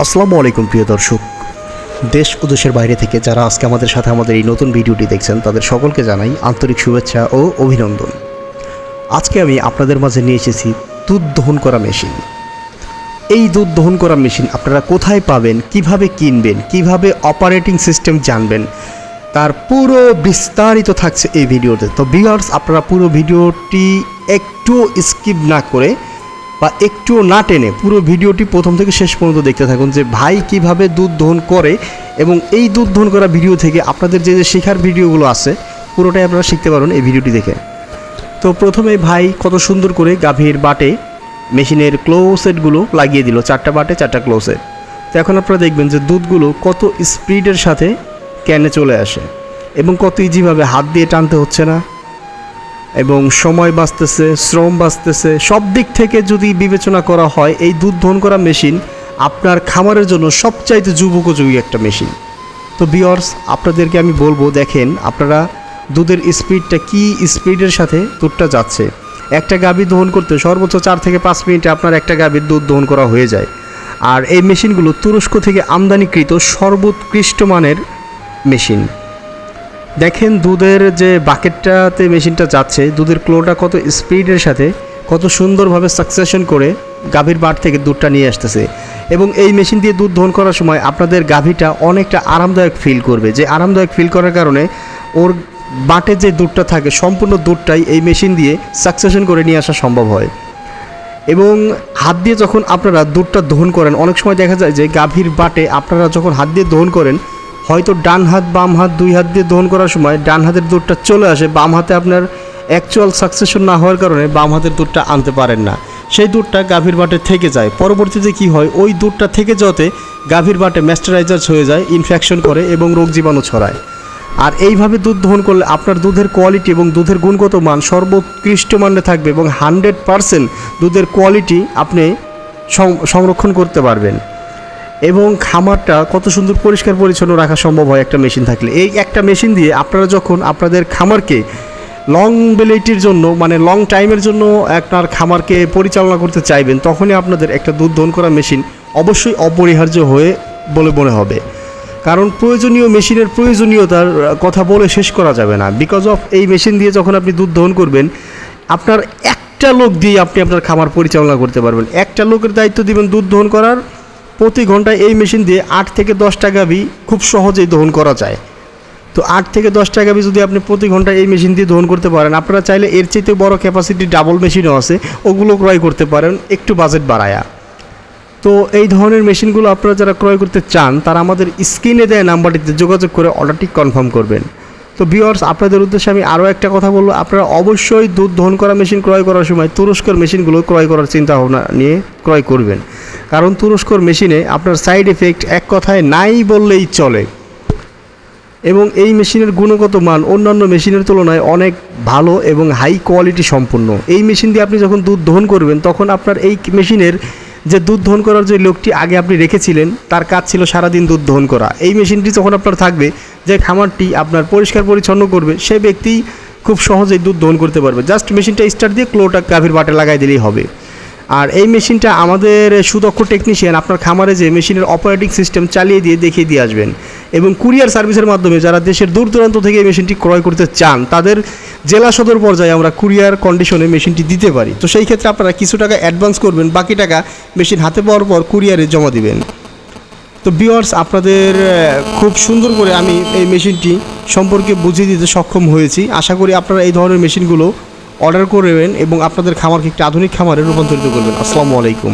আসসালামু আলাইকুম, প্রিয় দর্শক। দেশ ও দেশের বাইরে থেকে যারা আজকে আমাদের সাথে আমাদের এই নতুন ভিডিওটি দেখছেন, তাদের সকলকে জানাই আন্তরিক শুভেচ্ছা ও অভিনন্দন। আজকে আমি আপনাদের মাঝে নিয়ে এসেছি দুধ দহন করা মেশিন। এই দুধ দহন করা মেশিন আপনারা কোথায় পাবেন, কীভাবে কিনবেন, কীভাবে অপারেটিং সিস্টেম জানবেন, তার পুরো বিস্তারিত থাকছে এই ভিডিওতে। তো ভিউয়ার্স, আপনারা পুরো ভিডিওটি একটু স্কিপ না করে বা একটুও না টেনে পুরো ভিডিওটি প্রথম থেকে শেষ পর্যন্ত দেখতে থাকুন যে ভাই কীভাবে দুধ দহন করে এবং এই দুধ দহন করা ভিডিও থেকে আপনাদের যে যে শেখার ভিডিওগুলো আছে, পুরোটাই আপনারা শিখতে পারুন এই ভিডিওটি দেখে। তো প্রথমে ভাই কত সুন্দর করে গাভীর বাটে, মেশিনের ক্লোসেটগুলো লাগিয়ে দিল, চারটা বাটে, চারটা ক্লোসেট তো এখন আপনারা দেখবেন যে দুধগুলো কত স্পিডের সাথে ক্যানে চলে আসে এবং কত ইজিভাবে হাত দিয়ে টানতে হচ্ছে না। এবং সময় বাঁচতেছে, শ্রম বাঁচতেছে, সব দিক থেকে যদি বিবেচনা করা হয়, এই দুধ দহন করা মেশিন আপনার খামারের জন্য সবচাইতে যুবকোযোগী একটা মেশিন। তো বিয়র্স আপনাদেরকে আমি বলব, দেখেন আপনারা দুধের স্পিডটা কি স্পিডের সাথে দুধটা যাচ্ছে। একটা গাভী দহন করতে সর্বোচ্চ চার থেকে পাঁচ মিনিটে আপনার একটা গাভীর দুধ দহন করা হয়ে যায়। আর এই মেশিনগুলো তুরস্ক থেকে আমদানিকৃত সর্বোৎকৃষ্ট মানের মেশিন। দেখেন দুধের যে বাকেটটাতে মেশিনটা যাচ্ছে, দুধের ক্লোটা কত স্পিডের সাথে কত সুন্দরভাবে সাকসেশন করে গাভীর বাট থেকে দুধটা নিয়ে আসতেছে। এবং এই মেশিন দিয়ে দুধ দহন করার সময় আপনাদের গাভীটা অনেকটা আরামদায়ক ফিল করবে। যে আরামদায়ক ফিল করার কারণে ওর বাটে যে দুধটা থাকে, সম্পূর্ণ দুধটাই এই মেশিন দিয়ে সাকসেশন করে নিয়ে আসা সম্ভব হয়। এবং হাত দিয়ে যখন আপনারা দুধটা দহন করেন, অনেক সময় দেখা যায় যে গাভীর বাটে আপনারা যখন হাত দিয়ে দহন করেন হয়তো ডান হাত, বাম হাত দুই হাত দিয়ে দহন করার সময় ডান হাতের দুধটা চলে আসে, বাম হাতে আপনার অ্যাকচুয়াল সাকসেশন না হওয়ার কারণে বাম হাতের দুধটা আনতে পারেন না। সেই দুধটা গাভীর বাটে থেকে যায়। পরবর্তীতে কি হয়? ওই দুধটা থেকে যাতে গাভীর বাটে ম্যাস্টারাইজার্স হয়ে যায় ইনফেকশন করে এবং রোগ জীবাণু ছড়ায়। আর এইভাবে দুধ দহন করলে আপনার দুধের কোয়ালিটি এবং দুধের গুণগত মান সর্বোৎকৃষ্ট মানে থাকবে এবং হান্ড্রেড পারসেন্ট দুধের কোয়ালিটি আপনি সংরক্ষণ করতে পারবেন। এবং খামারটা কত সুন্দর পরিষ্কার পরিচ্ছন্ন রাখা সম্ভব হয় একটা মেশিন থাকলে। এই একটা মেশিন দিয়ে আপনারা যখন আপনাদের খামারকে লং বেলিটির জন্য মানে লং টাইমের জন্য আপনার খামারকে পরিচালনা করতে চাইবেন, তখনই আপনাদের একটা দুধ দহন করা মেশিন অবশ্যই অপরিহার্য হয়ে বলে মনে হবে। কারণ প্রয়োজনীয় মেশিনের প্রয়োজনীয়তার কথা বলে শেষ করা যাবে না। বিকজ অফ এই মেশিন দিয়ে যখন আপনি দুধ দহন করবেন, আপনার একটা লোক দিয়ে আপনি আপনার খামার পরিচালনা করতে পারবেন। একটা লোকের দায়িত্ব দিবেন দুধ দহন করার প্রতি ঘন্টায় এই মেশিন দিয়ে আট থেকে দশ টাকা বি খুব সহজেই দহন করা যায়। তো আট থেকে দশ টাকা বি যদি আপনি প্রতি ঘন্টায় এই মেশিন দিয়ে দহন করতে পারেন, আপনারা চাইলে এর চাইতে বড় ক্যাপাসিটি ডাবল মেশিনও আছে, ওগুলো ক্রয় করতে পারেন, একটু বাজেট বাড়ায়া। তো এই ধরনের মেশিনগুলো আপনারা যারা ক্রয় করতে চান, তারা আমাদের স্ক্রিনে দেয় নাম্বারটিতে যোগাযোগ করে অর্ডারটি কনফার্ম করবেন। তো ভিওয়ার্স আপনাদের উদ্দেশ্যে আমি আরও একটা কথা বলব। আপনারা অবশ্যই দুধ দহন করা মেশিন ক্রয় করার সময় তুরস্কর মেশিনগুলো ক্রয় করার চিন্তা ভাবনা নিয়ে ক্রয় করবেন। কারণ তুরস্কর মেশিনে আপনার সাইড এফেক্ট এক কথায় নাই বললেই চলে। এবং এই মেশিনের গুণগত মান অন্যান্য মেশিনের তুলনায় অনেক ভালো এবং হাই কোয়ালিটি সম্পূর্ণ। এই মেশিন দিয়ে আপনি যখন দুধ দহন করবেন, তখন আপনার এই মেশিনের যে দুধ দহন করার যে লোকটি আগে আপনি রেখেছিলেন, তার কাজ ছিল সারাদিন দুধ দহন করা। এই মেশিনটি যখন আপনার থাকবে যে খামারটি আপনার পরিষ্কার পরিচ্ছন্ন করবে সে ব্যক্তি খুব সহজেই দুধ দহন করতে পারবে। জাস্ট মেশিনটা স্টার্ট দিয়ে ক্লোটা গাভীর বাটে লাগাই দিলেই হবে। আর এই মেশিনটা আমাদের সুদক্ষ টেকনিশিয়ান আপনার খামারে যে মেশিনের অপারেটিং সিস্টেম চালিয়ে দিয়ে দেখিয়ে দিয়ে আসবেন এবং কুরিয়ার সার্ভিসের মাধ্যমে যারা দেশের দূর দূরান্ত থেকে এই মেশিনটি ক্রয় করতে চান, তাদের জেলা সদর পর্যায়ে আমরা কুরিয়ার কন্ডিশনে মেশিনটি দিতে পারি। তো সেই ক্ষেত্রে আপনারা কিছু টাকা অ্যাডভান্স করবেন, বাকি টাকা মেশিন হাতে পাওয়ার পর কুরিয়ারে জমা দিবেন। তো বিওয়ার্স আপনাদের খুব সুন্দর করে আমি এই মেশিনটি সম্পর্কে বুঝিয়ে দিতে সক্ষম হয়েছি। আশা করি আপনারা এই ধরনের মেশিনগুলো অর্ডার করবেন এবং আপনাদের খামারকে একটি আধুনিক খামারে রূপান্তরিত করবেন। আসসালামু আলাইকুম।